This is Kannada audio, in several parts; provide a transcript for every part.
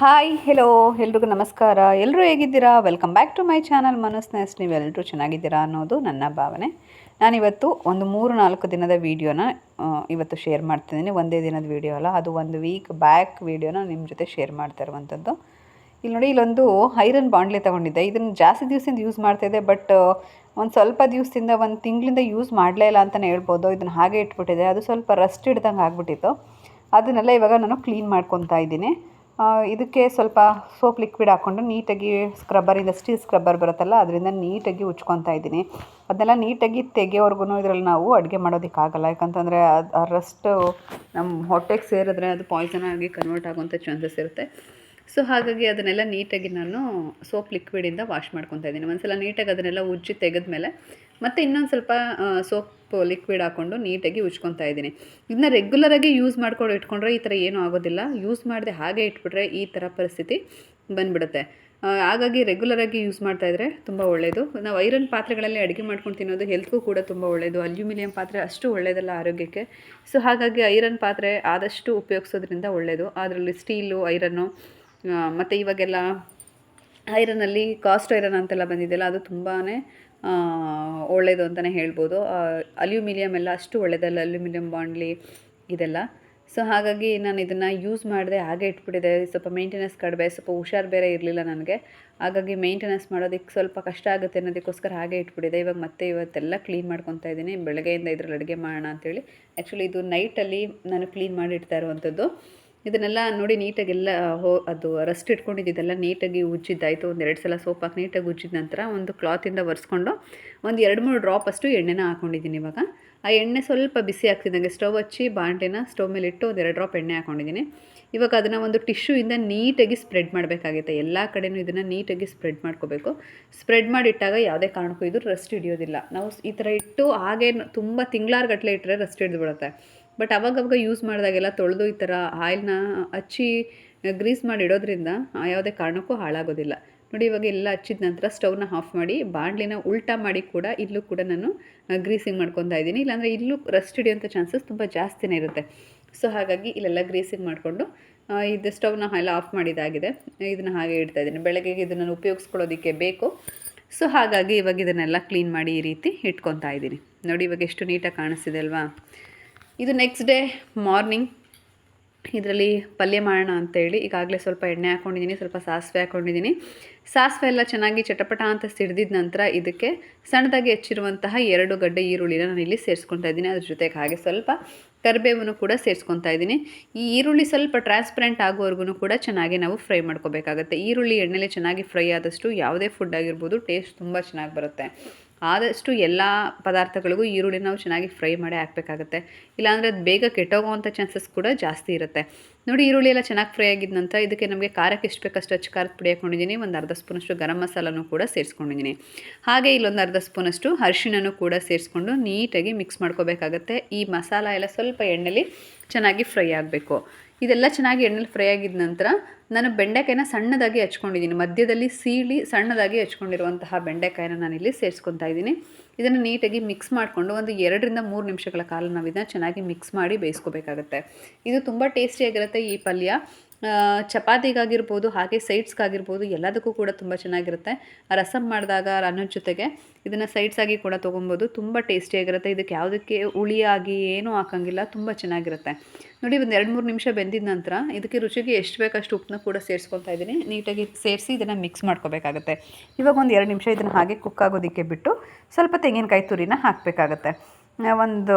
ಹಾಯ್ ಹೆಲೋ ಎಲ್ರಿಗೂ ನಮಸ್ಕಾರ. ಎಲ್ಲರೂ ಹೇಗಿದ್ದೀರಾ? Welcome back to my channel ಮನಸ್ನೆಸ್ ನೀವೆಲ್ಲರೂ ಚೆನ್ನಾಗಿದ್ದೀರಾ ಅನ್ನೋದು ನನ್ನ ಭಾವನೆ. ನಾನಿವತ್ತು ಒಂದು ಮೂರು ನಾಲ್ಕು ದಿನದ ವೀಡಿಯೋನ ಇವತ್ತು ಶೇರ್ ಮಾಡ್ತಿದ್ದೀನಿ. ಒಂದೇ ದಿನದ ವೀಡಿಯೋ ಅಲ್ಲ, ಅದು ಒಂದು ವೀಕ್ ಬ್ಯಾಕ್ ವೀಡಿಯೋನ ನಿಮ್ಮ ಜೊತೆ ಶೇರ್ ಮಾಡ್ತಾ ಇರುವಂಥದ್ದು. ಇಲ್ಲಿ ನೋಡಿ, ಇಲ್ಲೊಂದು ಐರನ್ ಬಾಂಡ್ಲೆ ತೊಗೊಂಡಿದ್ದೆ. ಇದನ್ನು ಜಾಸ್ತಿ ದಿವಸದಿಂದ ಯೂಸ್ ಮಾಡ್ತಾಯಿದ್ದೆ ಬಟ್ ಒಂದು ಸ್ವಲ್ಪ ದಿವಸದಿಂದ ಒಂದು ತಿಂಗಳಿಂದ ಯೂಸ್ ಮಾಡಲೇ ಇಲ್ಲ ಅಂತಲೇ ಹೇಳ್ಬೋದು. ಇದನ್ನು ಹಾಗೆ ಇಟ್ಬಿಟ್ಟಿದೆ ಅದು ಸ್ವಲ್ಪ ರಸ್ಟ್ ಹಿಡ್ದಂಗೆ ಆಗಿಬಿಟ್ಟಿತ್ತು. ಅದನ್ನೆಲ್ಲ ಇವಾಗ ನಾನು ಕ್ಲೀನ್ ಮಾಡ್ಕೊತಾ ಇದ್ದೀನಿ. ಇದಕ್ಕೆ ಸ್ವಲ್ಪ ಸೋಪ್ ಲಿಕ್ವಿಡ್ ಹಾಕ್ಕೊಂಡು ನೀಟಾಗಿ ಸ್ಕ್ರಬ್ಬರಿಂದ ಸ್ಟೀಲ್ ಸ್ಕ್ರಬ್ಬರ್ ಬರುತ್ತಲ್ಲ, ಅದರಿಂದ ನೀಟಾಗಿ ಉಜ್ಕೊತಾ ಇದ್ದೀನಿ. ಅದನ್ನೆಲ್ಲ ನೀಟಾಗಿ ತೆಗೆಯೋವರೆಗೂ ಇದರಲ್ಲಿ ನಾವು ಅಡುಗೆ ಮಾಡೋದಕ್ಕಾಗಲ್ಲ. ಯಾಕಂತಂದರೆ ಅದು, ಆ ರಸ್ಟು ನಮ್ಮ ಹೊಟ್ಟೆಗೆ ಸೇರಿದ್ರೆ ಅದು ಪಾಯ್ಸನ್ ಆಗಿ ಕನ್ವರ್ಟ್ ಆಗುವಂಥ ಚಾನ್ಸಸ್ ಇರುತ್ತೆ. ಸೊ ಹಾಗಾಗಿ ಅದನ್ನೆಲ್ಲ ನೀಟಾಗಿ ನಾನು ಸೋಪ್ ಲಿಕ್ವಿಡಿಂದ ವಾಶ್ ಮಾಡ್ಕೊತಾ ಇದ್ದೀನಿ. ಒಂದ್ಸಲ ನೀಟಾಗಿ ಅದನ್ನೆಲ್ಲ ಉಜ್ಜಿ ತೆಗೆದ್ಮೇಲೆ ಮತ್ತೆ ಇನ್ನೊಂದು ಸ್ವಲ್ಪ ಸೋಪ್ ಲಿಕ್ವಿಡ್ ಹಾಕ್ಕೊಂಡು ನೀಟಾಗಿ ಉಜ್ಕೊತಾ ಇದ್ದೀನಿ. ಇದನ್ನ ರೆಗ್ಯುಲರಾಗಿ ಯೂಸ್ ಮಾಡ್ಕೊಂಡು ಇಟ್ಕೊಂಡ್ರೆ ಈ ಥರ ಏನೂ ಆಗೋದಿಲ್ಲ. ಯೂಸ್ ಮಾಡದೆ ಹಾಗೆ ಇಟ್ಬಿಟ್ರೆ ಈ ಥರ ಪರಿಸ್ಥಿತಿ ಬಂದ್ಬಿಡುತ್ತೆ. ಹಾಗಾಗಿ ರೆಗ್ಯುಲರಾಗಿ ಯೂಸ್ ಮಾಡ್ತಾ ಇದ್ರೆ ತುಂಬ ಒಳ್ಳೆಯದು ನಾವು ಐರನ್ ಪಾತ್ರೆಗಳಲ್ಲಿ ಅಡುಗೆ ಮಾಡ್ಕೊಂಡು ತಿನ್ನೋದು ಹೆಲ್ತ್ಗೂ ಕೂಡ ತುಂಬ ಒಳ್ಳೆಯದು ಅಲ್ಯೂಮಿನಿಯಂ ಪಾತ್ರೆ ಅಷ್ಟು ಒಳ್ಳೆಯದಲ್ಲ ಆರೋಗ್ಯಕ್ಕೆ. ಸೊ ಹಾಗಾಗಿ ಐರನ್ ಪಾತ್ರೆ ಆದಷ್ಟು ಉಪಯೋಗಿಸೋದ್ರಿಂದ ಒಳ್ಳೆಯದು ಅದರಲ್ಲಿ ಸ್ಟೀಲು ಐರನ್ನು ಮತ್ತು ಇವಾಗೆಲ್ಲ ಐರನಲ್ಲಿ ಕಾಸ್ಟ್ ಐರನ್ ಅಂತೆಲ್ಲ ಬಂದಿದೆಯಲ್ಲ, ಅದು ತುಂಬಾ ಒಳ್ಳೆಯದು ಅಂತಲೇ ಹೇಳ್ಬೋದು. ಅಲ್ಯೂಮಿನಿಯಂ ಎಲ್ಲ ಅಷ್ಟು ಒಳ್ಳೆಯದಲ್ಲ ಅಲ್ಯೂಮಿನಿಯಂ ಬಾಂಡ್ಲಿ ಇದೆಲ್ಲ. ಸೊ ಹಾಗಾಗಿ ನಾನು ಇದನ್ನು ಯೂಸ್ ಮಾಡಿದೆ, ಹಾಗೆ ಇಟ್ಬಿಟ್ಟಿದೆ. ಸ್ವಲ್ಪ ಮೇಂಟೆನೆನ್ಸ್ ಕಡಿಮೆ, ಸ್ವಲ್ಪ ಹುಷಾರು ಬೇರೆ ಇರಲಿಲ್ಲ ನನಗೆ. ಹಾಗಾಗಿ ಮೇಂಟೆನೆನ್ಸ್ ಮಾಡೋದಕ್ಕೆ ಸ್ವಲ್ಪ ಕಷ್ಟ ಆಗುತ್ತೆ ಅನ್ನೋದಕ್ಕೋಸ್ಕರ ಹಾಗೆ ಇಟ್ಬಿಟ್ಟಿದೆ. ಇವಾಗ ಮತ್ತೆ ಇವತ್ತೆಲ್ಲ ಕ್ಲೀನ್ ಮಾಡ್ಕೊತಾ ಇದ್ದೀನಿ. ಬೆಳಗ್ಗೆಯಿಂದ ಇದ್ರಲ್ಲಿ ಅಡುಗೆ ಮಾಡೋಣ ಅಂತೇಳಿ ಆ್ಯಕ್ಚುಲಿ ಇದು ನೈಟಲ್ಲಿ ನಾನು ಕ್ಲೀನ್ ಮಾಡಿ ಇಡ್ತಾ ಇರುವಂಥದ್ದು ಇದನ್ನೆಲ್ಲ ನೋಡಿ ನೀಟಾಗೆಲ್ಲ ಹೋ, ಅದು ರಸ್ಟ್ ಇಟ್ಕೊಂಡಿದ್ದೆಲ್ಲ ನೀಟಾಗಿ ಉಜ್ಜಿದ್ದಾಯಿತು. ಒಂದು ಎರಡು ಸಲ ಸೋಪ್ ಹಾಕಿ ನೀಟಾಗಿ ಉಜ್ಜಿದ ನಂತರ ಒಂದು ಕ್ಲಾತಿಂದ ಒರೆಸ್ಕೊಂಡು ಒಂದು ಎರಡು ಮೂರು ಡ್ರಾಪ್ ಅಷ್ಟು ಎಣ್ಣೆನ ಹಾಕ್ಕೊಂಡಿದ್ದೀನಿ ಇವಾಗ. ಆ ಎಣ್ಣೆ ಸ್ವಲ್ಪ ಬಿಸಿ ಆಗ್ತಿದ್ದಂಗೆ ಸ್ಟವ್ ಹಚ್ಚಿ ಬಾಂಡೆನ ಸ್ಟವ್ ಮೇಲೆ ಇಟ್ಟು ಒಂದು ಎರಡು ಡ್ರಾಪ್ ಎಣ್ಣೆ ಹಾಕ್ಕೊಂಡಿದ್ದೀನಿ ಇವಾಗ ಅದನ್ನು ಒಂದು ಟಿಶ್ಯೂಯಿಂದ ನೀಟಾಗಿ ಸ್ಪ್ರೆಡ್ ಮಾಡಬೇಕಾಗುತ್ತೆ. ಎಲ್ಲ ಕಡೆನೂ ಇದನ್ನು ನೀಟಾಗಿ ಸ್ಪ್ರೆಡ್ ಮಾಡ್ಕೋಬೇಕು. ಸ್ಪ್ರೆಡ್ ಮಾಡಿಟ್ಟಾಗ ಯಾವುದೇ ಕಾರಣಕ್ಕೂ ಇದು ರಸ್ಟ್ ಹಿಡಿಯೋದಿಲ್ಲ. ನಾವು ಈ ಥರ ಇಟ್ಟು ಹಾಗೆ ತುಂಬ ತಿಂಗಳಾರ್ಗಟ್ಲೆ ಇಟ್ಟರೆ ರಸ್ಟ್ ಹಿಡಿದು ಬಿಡುತ್ತೆ. ಬಟ್ ಅವಾಗವಾಗ ಯೂಸ್ ಮಾಡಿದಾಗೆಲ್ಲ ತೊಳೆದು ಈ ಥರ ಆಯಿಲ್ನ ಹಚ್ಚಿ ಗ್ರೀಸ್ ಮಾಡಿ ಇಡೋದ್ರಿಂದ ಯಾವುದೇ ಕಾರಣಕ್ಕೂ ಹಾಳಾಗೋದಿಲ್ಲ. ನೋಡಿ ಇವಾಗ ಎಲ್ಲ ಹಚ್ಚಿದ ನಂತರ ಸ್ಟವ್ನ ಆಫ್ ಮಾಡಿ ಬಾಣಲಿನ ಉಲ್ಟಾ ಮಾಡಿ ಕೂಡ ಇಲ್ಲೂ ಕೂಡ ನಾನು ಗ್ರೀಸಿಂಗ್ ಮಾಡ್ಕೊತಾ ಇದ್ದೀನಿ. ಇಲ್ಲಾಂದರೆ ಇಲ್ಲೂ ರಸ್ಟ್ ಹಿಡಿಯೋಂಥ ಚಾನ್ಸಸ್ ತುಂಬ ಜಾಸ್ತಿನೇ ಇರುತ್ತೆ. ಸೊ ಹಾಗಾಗಿ ಇಲ್ಲೆಲ್ಲ ಗ್ರೀಸಿಂಗ್ ಮಾಡಿಕೊಂಡು ಇದು ಸ್ಟವ್ನ ಎಲ್ಲ ಆಫ್ ಮಾಡಿದಾಗಿದೆ. ಇದನ್ನು ಹಾಗೆ ಇಡ್ತಾ ಇದ್ದೀನಿ. ಬೆಳಗ್ಗೆಗೆ ಇದನ್ನು ಉಪಯೋಗಿಸ್ಕೊಳ್ಳೋದಕ್ಕೆ ಬೇಕು. ಸೊ ಹಾಗಾಗಿ ಇವಾಗ ಇದನ್ನೆಲ್ಲ ಕ್ಲೀನ್ ಮಾಡಿ ಈ ರೀತಿ ಇಟ್ಕೊತಾ ಇದ್ದೀನಿ. ನೋಡಿ ಇವಾಗ ಎಷ್ಟು ನೀಟಾಗಿ ಕಾಣಿಸ್ತಿದೆ ಅಲ್ವಾ? ಇದು ನೆಕ್ಸ್ಟ್ ಡೇ ಮಾರ್ನಿಂಗ್ ಇದರಲ್ಲಿ ಪಲ್ಯ ಮಾಡೋಣ ಅಂತೇಳಿ ಈಗಾಗಲೇ ಸ್ವಲ್ಪ ಎಣ್ಣೆ ಹಾಕ್ಕೊಂಡಿದ್ದೀನಿ, ಸ್ವಲ್ಪ ಸಾಸಿವೆ ಹಾಕ್ಕೊಂಡಿದ್ದೀನಿ. ಸಾಸಿವೆ ಎಲ್ಲ ಚೆನ್ನಾಗಿ ಚಟಪಟ ಅಂತ ಸಿಡ್ದಿದ ನಂತರ ಇದಕ್ಕೆ ಸಣ್ಣದಾಗಿ ಹೆಚ್ಚಿರುವಂತಹ ಎರಡು ಗಡ್ಡೆ ಈರುಳ್ಳಿನ ನಾನು ಇಲ್ಲಿ ಸೇರಿಸ್ಕೊತಾ ಇದ್ದೀನಿ. ಅದ್ರ ಜೊತೆಗೆ ಹಾಗೆ ಸ್ವಲ್ಪ ಕರಿಬೇವನ್ನು ಕೂಡ ಸೇರಿಸ್ಕೊತಾ ಇದ್ದೀನಿ. ಈ ಈರುಳ್ಳಿ ಸ್ವಲ್ಪ ಟ್ರಾನ್ಸ್ಪರೆಂಟ್ ಆಗೋವರೆಗೂ ಕೂಡ ಚೆನ್ನಾಗಿ ನಾವು ಫ್ರೈ ಮಾಡ್ಕೋಬೇಕಾಗುತ್ತೆ. ಈರುಳ್ಳಿ ಎಣ್ಣೆಲೆ ಚೆನ್ನಾಗಿ ಫ್ರೈ ಆದಷ್ಟು ಯಾವುದೇ ಫುಡ್ ಆಗಿರ್ಬೋದು ಟೇಸ್ಟ್ ತುಂಬ ಚೆನ್ನಾಗಿ ಬರುತ್ತೆ. ಆದಷ್ಟು ಎಲ್ಲ ಪದಾರ್ಥಗಳಿಗೂ ಈರುಳ್ಳಿ ನಾವು ಚೆನ್ನಾಗಿ ಫ್ರೈ ಮಾಡಿ ಹಾಕಬೇಕಾಗತ್ತೆ. ಇಲ್ಲಾಂದರೆ ಅದು ಬೇಗ ಕೆಟ್ಟೋಗೋವಂಥ ಚಾನ್ಸಸ್ ಕೂಡ ಜಾಸ್ತಿ ಇರುತ್ತೆ. ನೋಡಿ ಈರುಳ್ಳಿ ಎಲ್ಲ ಚೆನ್ನಾಗಿ ಫ್ರೈ ಆಗಿದ ನಂತರ ಇದಕ್ಕೆ ನಮಗೆ ಖಾರಕ್ಕೆ ಎಷ್ಟು ಬೇಕಷ್ಟು ಅಚ್ಚು ಖಾರದ ಪುಡಿ ಹಾಕ್ಕೊಂಡಿದ್ದೀನಿ ಒಂದು ಅರ್ಧ ಸ್ಪೂನಷ್ಟು ಗರಂ ಮಸಾಲನೂ ಕೂಡ ಸೇರಿಸ್ಕೊಂಡಿದ್ದೀನಿ. ಹಾಗೆ ಇಲ್ಲೊಂದು ಅರ್ಧ ಸ್ಪೂನಷ್ಟು ಅರಿಶಿಣನೂ ಕೂಡ ಸೇರಿಸ್ಕೊಂಡು ನೀಟಾಗಿ ಮಿಕ್ಸ್ ಮಾಡ್ಕೋಬೇಕಾಗತ್ತೆ. ಈ ಮಸಾಲ ಎಲ್ಲ ಸ್ವಲ್ಪ ಎಣ್ಣೆಲಿ ಚೆನ್ನಾಗಿ ಫ್ರೈ ಆಗಬೇಕು. ಇದೆಲ್ಲ ಚೆನ್ನಾಗಿ ಎಣ್ಣೆಲಿ ಫ್ರೈ ಆಗಿದ ನಂತರ ನಾನು ಬೆಂಡೆಕಾಯಿನ ಸಣ್ಣದಾಗಿ ಹಚ್ಕೊಂಡಿದ್ದೀನಿ. ಮಧ್ಯದಲ್ಲಿ ಸೀಳಿ ಸಣ್ಣದಾಗಿ ಹಚ್ಕೊಂಡಿರುವಂತಹ ಬೆಂಡೆಕಾಯಿನ ನಾನಿಲ್ಲಿ ಸೇರಿಸ್ಕೊತಾ ಇದ್ದೀನಿ. ಇದನ್ನು ನೀಟಾಗಿ ಮಿಕ್ಸ್ ಮಾಡಿಕೊಂಡು ಒಂದು ಎರಡರಿಂದ ಮೂರು ನಿಮಿಷಗಳ ಕಾಲ ನಾವು ಇದನ್ನು ಚೆನ್ನಾಗಿ ಮಿಕ್ಸ್ ಮಾಡಿ ಬೇಯಿಸ್ಕೋಬೇಕಾಗತ್ತೆ. ಇದು ತುಂಬ ಟೇಸ್ಟಿಯಾಗಿರುತ್ತೆ ಈ ಪಲ್ಯ. ಚಪಾತಿಗಾಗಿರ್ಬೋದು, ಹಾಗೆ ಸೈಡ್ಸ್ಗಾಗಿರ್ಬೋದು, ಎಲ್ಲದಕ್ಕೂ ಕೂಡ ತುಂಬ ಚೆನ್ನಾಗಿರುತ್ತೆ. ರಸಮ್ ಮಾಡಿದಾಗ ಅನ್ನದ ಜೊತೆಗೆ ಇದನ್ನು ಸೈಡ್ಸ್ ಆಗಿ ಕೂಡ ತೊಗೊಬೋದು. ತುಂಬ ಟೇಸ್ಟಿಯಾಗಿರುತ್ತೆ. ಇದಕ್ಕೆ ಯಾವುದಕ್ಕೆ ಹುಳಿಯಾಗಿ ಏನೂ ಹಾಕಂಗಿಲ್ಲ. ತುಂಬ ಚೆನ್ನಾಗಿರುತ್ತೆ. ನೋಡಿ, ಒಂದು ಎರಡು ಮೂರು ನಿಮಿಷ ಬೆಂದಿದ ನಂತರ ಇದಕ್ಕೆ ರುಚಿಗೆ ಎಷ್ಟು ಬೇಕಷ್ಟು ಉಪ್ಪನ್ನ ಕೂಡ ಸೇರಿಸ್ಕೊತಾ ಇದ್ದೀನಿ. ನೀಟಾಗಿ ಸೇರಿಸಿ ಇದನ್ನು ಮಿಕ್ಸ್ ಮಾಡ್ಕೋಬೇಕಾಗತ್ತೆ. ಇವಾಗ ಒಂದು ಎರಡು ನಿಮಿಷ ಇದನ್ನು ಹಾಗೆ ಕುಕ್ ಆಗೋದಕ್ಕೆ ಬಿಟ್ಟು ಸ್ವಲ್ಪ ತೆಂಗಿನಕಾಯಿ ತುರಿನ ಹಾಕಬೇಕಾಗತ್ತೆ. ಒಂದು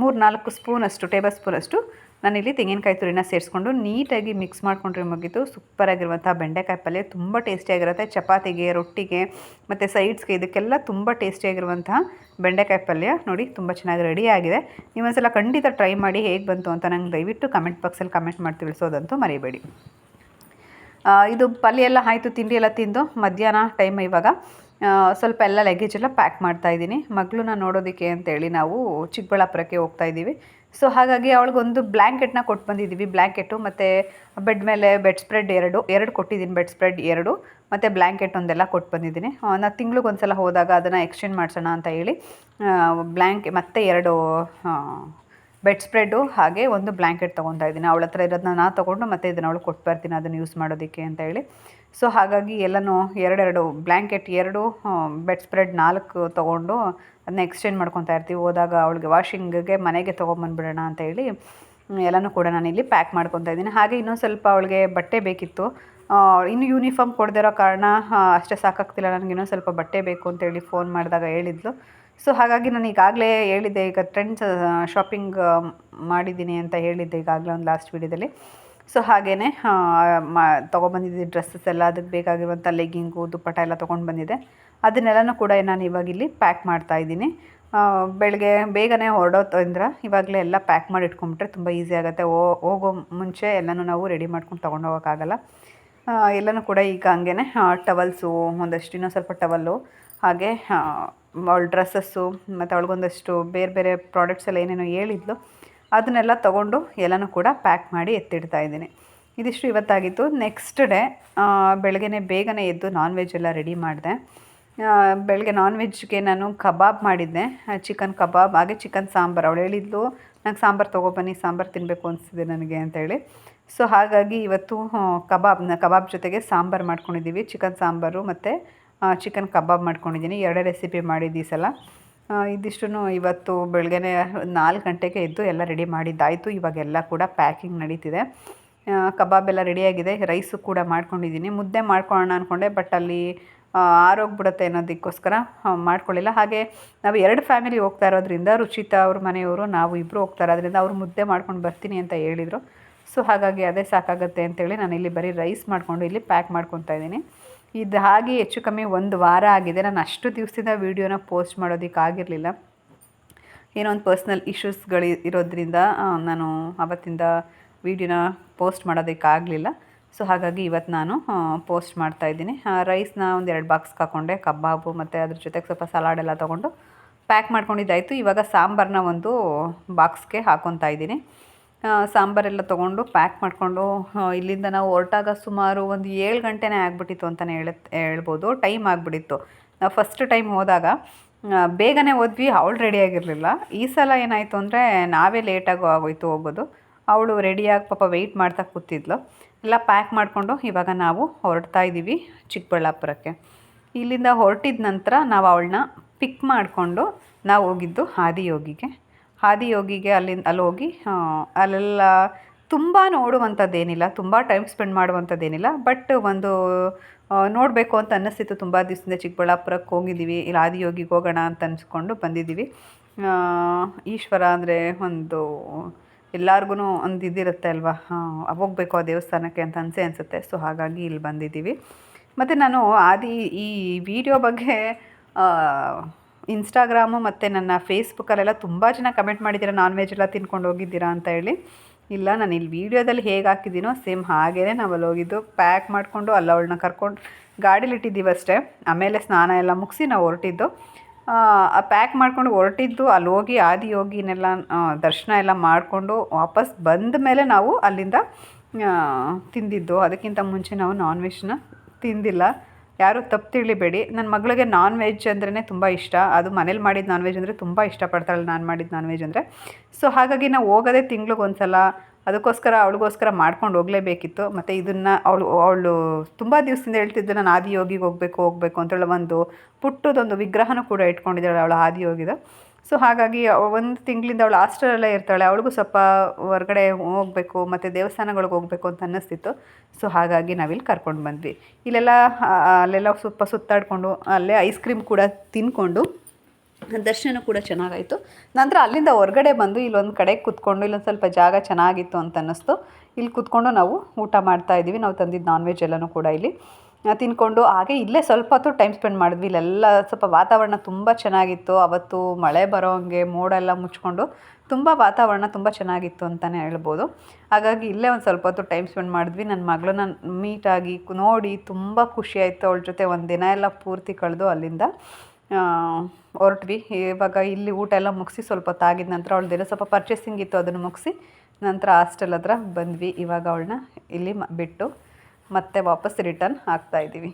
ಮೂರು ನಾಲ್ಕು ಸ್ಪೂನಷ್ಟು, ಟೇಬಲ್ ಸ್ಪೂನಷ್ಟು ನಾನಿಲ್ಲಿ ತೆಂಗಿನಕಾಯಿ ತುರಿನ ಸೇರಿಸ್ಕೊಂಡು ನೀಟಾಗಿ ಮಿಕ್ಸ್ ಮಾಡ್ಕೊಂಡ್ರೆ ಮುಗಿತು. ಸೂಪರಾಗಿರುವಂಥ ಬೆಂಡೆಕಾಯಿ ಪಲ್ಯ ತುಂಬ ಟೇಸ್ಟಿಯಾಗಿರುತ್ತೆ ಚಪಾತಿಗೆ, ರೊಟ್ಟಿಗೆ, ಮತ್ತು ಸೈಡ್ಸ್ಗೆ ಇದಕ್ಕೆಲ್ಲ ತುಂಬ ಟೇಸ್ಟಿಯಾಗಿರುವಂತಹ ಬೆಂಡೆಕಾಯಿ ಪಲ್ಯ ನೋಡಿ ತುಂಬ ಚೆನ್ನಾಗಿ ರೆಡಿ ಆಗಿದೆ. ನೀವೊಂದ್ಸಲ ಖಂಡಿತ ಟ್ರೈ ಮಾಡಿ ಹೇಗೆ ಬಂತು ಅಂತ ನಂಗೆ ದಯವಿಟ್ಟು ಕಮೆಂಟ್ ಬಾಕ್ಸಲ್ಲಿ ಕಮೆಂಟ್ ಮಾಡಿ ತಿಳಿಸೋದಂತೂ ಮರಿಬೇಡಿ. ಇದು ಪಲ್ಯ ಎಲ್ಲ ಆಯಿತು, ತಿಂಡಿ ಎಲ್ಲ ತಿಂದು ಮಧ್ಯಾಹ್ನ ಟೈಮ್ ಇವಾಗ. ಸ್ವಲ್ಪ ಎಲ್ಲ ಲಗೇಜ್ ಎಲ್ಲ ಪ್ಯಾಕ್ ಮಾಡ್ತಾ ಇದ್ದೀನಿ. ಮಗಳನ್ನ ನೋಡೋದಕ್ಕೆ ಅಂತೇಳಿ ನಾವು ಚಿಕ್ಕಬಳ್ಳಾಪುರಕ್ಕೆ ಹೋಗ್ತಾ ಇದ್ದೀವಿ. ಸೊ ಹಾಗಾಗಿ ಅವಳಿಗೊಂದು ಬ್ಲ್ಯಾಂಕೆಟ್ನ ಕೊಟ್ಟು ಬಂದಿದ್ದೀವಿ, ಬ್ಲ್ಯಾಂಕೆಟು ಮತ್ತು ಬೆಡ್ ಮೇಲೆ ಬೆಡ್ ಸ್ಪ್ರೆಡ್ ಎರಡು ಎರಡು ಕೊಟ್ಟಿದ್ದೀನಿ ಬೆಡ್ ಸ್ಪ್ರೆಡ್ ಎರಡು, ಮತ್ತು ಬ್ಲ್ಯಾಂಕೆಟ್ ಒಂದೆಲ್ಲ ಕೊಟ್ಟು ಬಂದಿದ್ದೀನಿ. ನಾನು ತಿಂಗ್ಳಿಗೆ ಒಂದು ಸಲ ಹೋದಾಗ ಅದನ್ನು ಎಕ್ಸ್ಚೇಂಜ್ ಮಾಡಿಸೋಣ ಅಂತ ಹೇಳಿ ಬ್ಲ್ಯಾಂಕೆ ಮತ್ತೆ ಎರಡು ಬೆಡ್ ಸ್ಪ್ರೆಡ್ಡು ಹಾಗೆ ಒಂದು ಬ್ಲ್ಯಾಂಕೆಟ್ ತೊಗೊತಾ ಇದ್ದೀನಿ. ಅವಳ ಹತ್ರ ಇರೋದನ್ನ ನಾ ತೊಗೊಂಡು ಮತ್ತು ಇದನ್ನು ಅವಳು ಕೊಟ್ಟು ಬರ್ತೀನಿ ಅದನ್ನು ಯೂಸ್ ಮಾಡೋದಕ್ಕೆ ಅಂತ ಹೇಳಿ. ಸೊ ಹಾಗಾಗಿ ಎಲ್ಲನೂ ಎರಡೆರಡು ಬ್ಲ್ಯಾಂಕೆಟ್ ಎರಡು ಬೆಡ್ ಸ್ಪ್ರೆಡ್ ನಾಲ್ಕು ತೊಗೊಂಡು ಅದನ್ನ ಎಕ್ಸ್ಚೇಂಜ್ ಮಾಡ್ಕೊತಾ ಇರ್ತೀವಿ. ಹೋದಾಗ ಅವಳಿಗೆ ವಾಷಿಂಗ್ಗೆ ಮನೆಗೆ ತೊಗೊಂಬಂದ್ಬಿಡೋಣ ಅಂತ ಹೇಳಿ ಎಲ್ಲನೂ ಕೂಡ ನಾನಿಲ್ಲಿ ಪ್ಯಾಕ್ ಮಾಡ್ಕೊತಾ ಇದ್ದೀನಿ. ಹಾಗೆ ಇನ್ನೊಂದು ಸ್ವಲ್ಪ ಅವಳಿಗೆ ಬಟ್ಟೆ ಬೇಕಿತ್ತು. ಇನ್ನು ಯೂನಿಫಾರ್ಮ್ ಕೊಡದಿರೋ ಕಾರಣ ಅಷ್ಟೇ ಸಾಕಾಗ್ತಿಲ್ಲ. ನನಗೆ ಇನ್ನೊಂದು ಸ್ವಲ್ಪ ಬಟ್ಟೆ ಬೇಕು ಅಂತೇಳಿ ಫೋನ್ ಮಾಡಿದಾಗ ಹೇಳಿದ್ಲು. ಸೊ ಹಾಗಾಗಿ ನಾನು ಈಗಾಗಲೇ ಹೇಳಿದ್ದೆ, ಈಗ ಟ್ರೆಂಡ್ಸ್ ಶಾಪಿಂಗ್ ಮಾಡಿದ್ದೀನಿ ಅಂತ ಹೇಳಿದ್ದೆ ಈಗಾಗಲೇ ಒಂದು ಲಾಸ್ಟ್ ವೀಡಿಯೋದಲ್ಲಿ. ಸೊ ಹಾಗೇ ಮಾ, ತೊಗೊಬಂದಿದ್ದೆ ಡ್ರೆಸ್ಸಸ್ ಎಲ್ಲ, ಅದಕ್ಕೆ ಬೇಕಾಗಿರುವಂಥ ಲೆಗ್ಗಿಂಗು ದುಪ್ಪಟ ಎಲ್ಲ ತೊಗೊಂಡು ಬಂದಿದೆ ಅದನ್ನೆಲ್ಲನೂ ಕೂಡ ನಾನು ಇವಾಗ ಇಲ್ಲಿ ಪ್ಯಾಕ್ ಮಾಡ್ತಾ ಇದ್ದೀನಿ. ಬೆಳಗ್ಗೆ ಬೇಗನೆ ಹೊರಡೋದ್ರಿಂದ ಇವಾಗಲೇ ಎಲ್ಲ ಪ್ಯಾಕ್ ಮಾಡಿ ಇಟ್ಕೊಂಬಿಟ್ರೆ ತುಂಬ ಈಸಿ ಆಗುತ್ತೆ. ಹೋಗೋ ಮುಂಚೆ ಎಲ್ಲನೂ ನಾವು ರೆಡಿ ಮಾಡ್ಕೊಂಡು ತೊಗೊಂಡು ಹೋಗೋಕ್ಕಾಗಲ್ಲ. ಎಲ್ಲನೂ ಕೂಡ ಈಗ ಹಂಗೇ ಟವಲ್ಸು ಒಂದಷ್ಟು, ಇನ್ನೊಂದು ಸ್ವಲ್ಪ ಟವಲ್ಲು ಹಾಗೆ ಅವಳ ಡ್ರೆಸ್ಸಸ್ಸು ಮತ್ತು ಅವಳಿಗೊಂದಷ್ಟು ಬೇರೆ ಬೇರೆ ಪ್ರಾಡಕ್ಟ್ಸ್ ಎಲ್ಲ ಏನೇನೋ ಹೇಳಿದ್ಲು. ಅದನ್ನೆಲ್ಲ ತೊಗೊಂಡು ಎಲ್ಲನೂ ಕೂಡ ಪ್ಯಾಕ್ ಮಾಡಿ ಎತ್ತಿಡ್ತಾ ಇದ್ದೀನಿ. ಇದಿಷ್ಟು ಇವತ್ತಾಗಿತ್ತು. ನೆಕ್ಸ್ಟ್ ಡೇ ಬೆಳಗ್ಗೆ ಬೇಗನೆ ಎದ್ದು ನಾನ್ ವೆಜ್ ಎಲ್ಲ ರೆಡಿ ಮಾಡಿದೆ. ಬೆಳಗ್ಗೆ ನಾನ್ ವೆಜ್ಗೆ ನಾನು ಕಬಾಬ್ ಮಾಡಿದ್ದೆ. ಚಿಕನ್ ಕಬಾಬ್, ಹಾಗೆ ಚಿಕನ್ ಸಾಂಬಾರು. ಅವಳು ಹೇಳಿದ್ಲು, ನಂಗೆ ಸಾಂಬಾರು ತೊಗೊಬನ್ನಿ ಸಾಂಬಾರು ತಿನ್ನಬೇಕು ಅನಿಸ್ತಿದೆ ನನಗೆ ಅಂತೇಳಿ ಸೊ ಹಾಗಾಗಿ ಇವತ್ತು ಕಬಾಬ್ನ ಕಬಾಬ್ ಜೊತೆಗೆ ಸಾಂಬಾರು ಮಾಡ್ಕೊಂಡಿದ್ದೀವಿ. ಚಿಕನ್ ಸಾಂಬಾರು ಮತ್ತು ಚಿಕನ್ ಕಬಾಬ್ ಮಾಡ್ಕೊಂಡಿದ್ದೀನಿ. ಎರಡೇ ರೆಸಿಪಿ ಮಾಡಿದ್ದು ಈ ಸಲ. ಇದಿಷ್ಟು ಇವತ್ತು ಬೆಳಗ್ಗೆ ನಾಲ್ಕು ಗಂಟೆಗೆ ಎದ್ದು ಎಲ್ಲ ರೆಡಿ ಮಾಡಿದ್ದಾಯಿತು. ಇವಾಗೆಲ್ಲ ಕೂಡ ಪ್ಯಾಕಿಂಗ್ ನಡೀತಿದೆ. ಕಬಾಬ್ ಎಲ್ಲ ರೆಡಿಯಾಗಿದೆ. ರೈಸು ಕೂಡ ಮಾಡ್ಕೊಂಡಿದ್ದೀನಿ. ಮುದ್ದೆ ಮಾಡ್ಕೊಳ್ಳೋಣ ಅಂದ್ಕೊಂಡೆ ಬಟ್ ಅಲ್ಲಿ ಆರೋಗ್ಬಿಡುತ್ತೆ ಅನ್ನೋದಕ್ಕೋಸ್ಕರ ಮಾಡ್ಕೊಳ್ಳಿಲ್ಲ. ಹಾಗೆ ನಾವು ಎರಡು ಫ್ಯಾಮಿಲಿ ಹೋಗ್ತಾ ಇರೋದ್ರಿಂದ ರುಚಿತಾ ಅವ್ರ ಮನೆಯವರು, ನಾವು ಇಬ್ಬರು ಹೋಗ್ತಾ ಇರೋದ್ರಿಂದ ಅವರು ಮುದ್ದೆ ಮಾಡ್ಕೊಂಡು ಬರ್ತೀನಿ ಅಂತ ಹೇಳಿದರು. ಸೊ, ಹಾಗಾಗಿ ಅದೇ ಸಾಕಾಗುತ್ತೆ ಅಂತೇಳಿ ನಾನು ಇಲ್ಲಿ ಬರೀ ರೈಸ್ ಮಾಡಿಕೊಂಡು ಇಲ್ಲಿ ಪ್ಯಾಕ್ ಮಾಡ್ಕೊತಾ ಇದ್ದೀನಿ. ಇದು ಹಾಗೆ ಹೆಚ್ಚು ಕಮ್ಮಿ ಒಂದು ವಾರ ಆಗಿದೆ. ನಾನು ಅಷ್ಟು ದಿವಸದಿಂದ ವೀಡಿಯೋನ ಪೋಸ್ಟ್ ಮಾಡೋದಕ್ಕಾಗಿರಲಿಲ್ಲ ಏನೋ ಒಂದು ಪರ್ಸ್ನಲ್ ಇಶ್ಯೂಸ್ಗಳು ಇರೋದ್ರಿಂದ ನಾನು ಆವತ್ತಿಂದ ವೀಡಿಯೋನ ಪೋಸ್ಟ್ ಮಾಡೋದಕ್ಕಾಗಲಿಲ್ಲ ಸೊ ಹಾಗಾಗಿ ಇವತ್ತು ನಾನು ಪೋಸ್ಟ್ ಮಾಡ್ತಾಯಿದ್ದೀನಿ ರೈಸ್ನ ಒಂದು ಎರಡು ಬಾಕ್ಸ್ ಹಾಕ್ಕೊಂಡೆ ಕಬಾಬು ಮತ್ತು ಅದ್ರ ಜೊತೆಗೆ ಸ್ವಲ್ಪ ಸಲಾಡ್ ಎಲ್ಲ ತೊಗೊಂಡು ಪ್ಯಾಕ್ ಮಾಡ್ಕೊಂಡಿದ್ದಾಯಿತು. ಇವಾಗ ಸಾಂಬಾರನ್ನ ಒಂದು ಬಾಕ್ಸ್ಗೆ ಹಾಕ್ಕೊತಾ ಇದ್ದೀನಿ. ಸಾಂಬಾರೆಲ್ಲ ತೊಗೊಂಡು ಪ್ಯಾಕ್ ಮಾಡಿಕೊಂಡು ಇಲ್ಲಿಂದ ನಾವು ಹೊರಟಾಗ ಸುಮಾರು ಒಂದು ಏಳು ಗಂಟೆನೇ ಆಗಿಬಿಟ್ಟಿತ್ತು ಅಂತಲೇ ಹೇಳ ಹೇಳ್ಬೋದು. ಟೈಮ್ ಆಗಿಬಿಟ್ಟಿತ್ತು. ನಾವು ಫಸ್ಟ್ ಟೈಮ್ ಹೋದಾಗ ಬೇಗನೆ ಹೋದ್ವಿ, ಅವಳು ರೆಡಿಯಾಗಿರಲಿಲ್ಲ ಈ ಸಲ ಏನಾಯಿತು ಅಂದರೆ, ನಾವೇ ಲೇಟಾಗಿ ಆಗೋಯ್ತು ಹೋಗೋದು. ಅವಳು ರೆಡಿಯಾಗಿ ಪಾಪ ವೆಯ್ಟ್ ಮಾಡ್ತಾ ಕೂತಿದ್ಲು. ಎಲ್ಲ ಪ್ಯಾಕ್ ಮಾಡಿಕೊಂಡು ಇವಾಗ ನಾವು ಹೊರಡ್ತಾ ಇದ್ದೀವಿ ಚಿಕ್ಕಬಳ್ಳಾಪುರಕ್ಕೆ. ಇಲ್ಲಿಂದ ಹೊರಟಿದ ನಂತರ ನಾವು ಅವಳನ್ನ ಪಿಕ್ ಮಾಡಿಕೊಂಡು ನಾವು ಹೋಗಿದ್ದು ಆದಿಯೋಗಿಗೆ ಆದಿಯೋಗಿಗೆ ಅಲ್ಲಿಂದ ಅಲ್ಲಿ ಹೋಗಿ ಅಲ್ಲೆಲ್ಲ ತುಂಬ ನೋಡುವಂಥದ್ದೇನಿಲ್ಲ, ತುಂಬ ಟೈಮ್ ಸ್ಪೆಂಡ್ ಮಾಡುವಂಥದ್ದೇನಿಲ್ಲ ಬಟ್ ಒಂದು ನೋಡಬೇಕು ಅಂತ ಅನ್ನಿಸ್ತಿತ್ತು. ತುಂಬ ದಿವಸದಿಂದ ಚಿಕ್ಕಬಳ್ಳಾಪುರಕ್ಕೆ ಹೋಗಿದ್ದೀವಿ, ಇಲ್ಲ ಆದಿಯೋಗಿಗೆ ಹೋಗೋಣ ಅಂತ ಅನ್ಸ್ಕೊಂಡು ಬಂದಿದ್ದೀವಿ. ಈಶ್ವರ ಅಂದರೆ ಒಂದು ಎಲ್ಲರಿಗೂ ಒಂದು ಇದಿರುತ್ತೆ ಅಲ್ವಾ? ಹೋಗಬೇಕು ಆ ದೇವಸ್ಥಾನಕ್ಕೆ ಅಂತ ಅನಿಸೆ ಅನಿಸುತ್ತೆ. ಸೊ ಹಾಗಾಗಿ ಇಲ್ಲಿ ಬಂದಿದ್ದೀವಿ. ಮತ್ತು ನಾನು ಆದಿ ಈ ವಿಡಿಯೋ ಬಗ್ಗೆ ಇನ್ಸ್ಟಾಗ್ರಾಮು ಮತ್ತು ನನ್ನ ಫೇಸ್ಬುಕ್ಕಲ್ಲೆಲ್ಲ ತುಂಬ ಜನ ಕಮೆಂಟ್ ಮಾಡಿದ್ದೀರಾ ನಾನ್ ವೆಜ್ ಎಲ್ಲ ತಿನ್ಕೊಂಡು ಹೋಗಿದ್ದೀರಾ ಅಂತ ಹೇಳಿ. ಇಲ್ಲ, ನಾನು ಇಲ್ಲಿ ವೀಡಿಯೋದಲ್ಲಿ ಹೇಗೆ ಹಾಕಿದ್ದೀನೋ ಸೇಮ್ ಹಾಗೇ ನಾವು ಅಲ್ಲಿ ಹೋಗಿದ್ದು ಪ್ಯಾಕ್ ಮಾಡಿಕೊಂಡು ಅಲ್ಲ ಅವಳನ್ನ ಕರ್ಕೊಂಡು ಗಾಡೀಲಿ ಇಟ್ಟಿದ್ದೀವಿ ಅಷ್ಟೇ. ಆಮೇಲೆ ಸ್ನಾನ ಎಲ್ಲ ಮುಗಿಸಿ ನಾವು ಹೊರಟಿದ್ದು. ಪ್ಯಾಕ್ ಮಾಡ್ಕೊಂಡು ಹೊರಟಿದ್ದು, ಅಲ್ಲಿ ಹೋಗಿ ಆದಿ ಹೋಗಿನೆಲ್ಲ ದರ್ಶನ ಎಲ್ಲ ಮಾಡಿಕೊಂಡು ವಾಪಸ್ ಬಂದ ಮೇಲೆ ನಾವು ಅಲ್ಲಿಂದ ತಿಂದಿದ್ದು. ಅದಕ್ಕಿಂತ ಮುಂಚೆ ನಾವು ನಾನ್ ವೆಜ್ನ ತಿಂದಿಲ್ಲ. ಯಾರೂ ತಪ್ಪು ತಿಳಿಬೇಡಿ ನನ್ನ ಮಗಳಿಗೆ ನಾನ್ ವೆಜ್ ಅಂದ್ರೇ ತುಂಬ ಇಷ್ಟ. ಅದು ಮನೇಲಿ ಮಾಡಿದ ನಾನ್ ವೆಜ್ ಅಂದರೆ ತುಂಬ ಇಷ್ಟಪಡ್ತಾಳೆ ನಾನು ಮಾಡಿದ ನಾನ್ ವೆಜ್ ಅಂದರೆ. ಸೊ ಹಾಗಾಗಿ ನಾವು ಹೋಗೋದೇ ತಿಂಗ್ಳಿಗೆ ಒಂದು ಸಲ ಅದಕ್ಕೋಸ್ಕರ ಅವಳಿಗೋಸ್ಕರ ಮಾಡ್ಕೊಂಡು ಹೋಗಲೇಬೇಕಿತ್ತು. ಮತ್ತು ಇದನ್ನು ಅವಳು ಅವಳು ತುಂಬ ದಿವಸದಿಂದ ಹೇಳ್ತಿದ್ದು ನಾನು ಆದಿಯೋಗಿಗೆ ಹೋಗಬೇಕು ಹೋಗಬೇಕು ಅಂತೇಳಿ ಒಂದು ಪುಟ್ಟದೊಂದು ವಿಗ್ರಹನೂ ಕೂಡ ಇಟ್ಕೊಂಡಿದ್ದಾಳೆ ಅವಳು ಆದಿಯೋಗಿದ. ಸೊ ಹಾಗಾಗಿ ಒಂದು ತಿಂಗಳಿಂದ ಅವಳು ಹಾಸ್ಟೆಲಲ್ಲೇ ಇರ್ತಾಳೆ. ಅವಳಿಗೂ ಸ್ವಲ್ಪ ಹೊರಗಡೆ ಹೋಗಬೇಕು, ಮತ್ತು ದೇವಸ್ಥಾನಗಳಿಗೆ ಹೋಗಬೇಕು ಅಂತ ಅನ್ನಿಸ್ತಿತ್ತು. ಸೊ ಹಾಗಾಗಿ ನಾವಿಲ್ಲಿ ಕರ್ಕೊಂಡು ಬಂದ್ವಿ. ಇಲ್ಲೆಲ್ಲ ಅಲ್ಲೆಲ್ಲ ಸ್ವಲ್ಪ ಸುತ್ತಾಡಿಕೊಂಡು, ಅಲ್ಲೇ ಐಸ್ ಕ್ರೀಮ್ ಕೂಡ ತಿನ್ಕೊಂಡು, ದರ್ಶನ ಕೂಡ ಚೆನ್ನಾಗಾಯಿತು. ನಂತರ ಅಲ್ಲಿಂದ ಹೊರಗಡೆ ಬಂದು ಇಲ್ಲೊಂದು ಕಡೆ ಕೂತ್ಕೊಂಡು, ಇಲ್ಲೊಂದು ಸ್ವಲ್ಪ ಜಾಗ ಚೆನ್ನಾಗಿತ್ತು ಅಂತ ಅನ್ನಿಸ್ತು. ಇಲ್ಲಿ ಕೂತ್ಕೊಂಡು ನಾವು ಊಟ ಮಾಡ್ತಾ ಇದ್ದೀವಿ. ನಾವು ತಂದಿದ್ದು ನಾನ್ ವೆಜ್ ಎಲ್ಲನೂ ಕೂಡ ಇಲ್ಲಿ. ತಿನ್ಕೊಂಡು ಹಾಗೆ ಇಲ್ಲೇ ಸ್ವಲ್ಪ ಹೊತ್ತು ಟೈಮ್ ಸ್ಪೆಂಡ್ ಮಾಡಿದ್ವಿ. ಇಲ್ಲೆಲ್ಲ ಸ್ವಲ್ಪ ವಾತಾವರಣ ತುಂಬ ಚೆನ್ನಾಗಿತ್ತು. ಅವತ್ತು ಮಳೆ ಬರೋ ಹಂಗೆ ಮೋಡ ಎಲ್ಲ ಮುಚ್ಕೊಂಡು ತುಂಬ ವಾತಾವರಣ ತುಂಬ ಚೆನ್ನಾಗಿತ್ತು ಅಂತಲೇ ಹೇಳ್ಬೋದು. ಹಾಗಾಗಿ ಇಲ್ಲೇ ಒಂದು ಸ್ವಲ್ಪ ಹೊತ್ತು ಟೈಮ್ ಸ್ಪೆಂಡ್ ಮಾಡಿದ್ವಿ. ನನ್ನ ಮಗಳನ್ನ ಮೀಟಾಗಿ ನೋಡಿ ತುಂಬ ಖುಷಿಯಾಯಿತು ಅವಳ ಜೊತೆ ಒಂದು ದಿನ ಎಲ್ಲ ಪೂರ್ತಿ ಕಳೆದು ಅಲ್ಲಿಂದ ಹೊರಟ್ವಿ. ಇವಾಗ ಇಲ್ಲಿ ಊಟ ಎಲ್ಲ ಮುಗಿಸಿ ಸ್ವಲ್ಪ ಹೊತ್ತಾಗಿದ ನಂತರ ಅವಳದ್ದೇನೋ ಸ್ವಲ್ಪ ಪರ್ಚೇಸಿಂಗ್ ಇತ್ತು ಅದನ್ನು ಮುಗಿಸಿ ನಂತರ ಹಾಸ್ಟೆಲ್ ಹತ್ರ ಬಂದ್ವಿ. ಇವಾಗ ಅವಳನ್ನ ಇಲ್ಲಿ ಬಿಟ್ಟು ಮತ್ತೆ ವಾಪಸ್ ರಿಟರ್ನ್ ಆಗ್ತಾಯಿದ್ದೀವಿ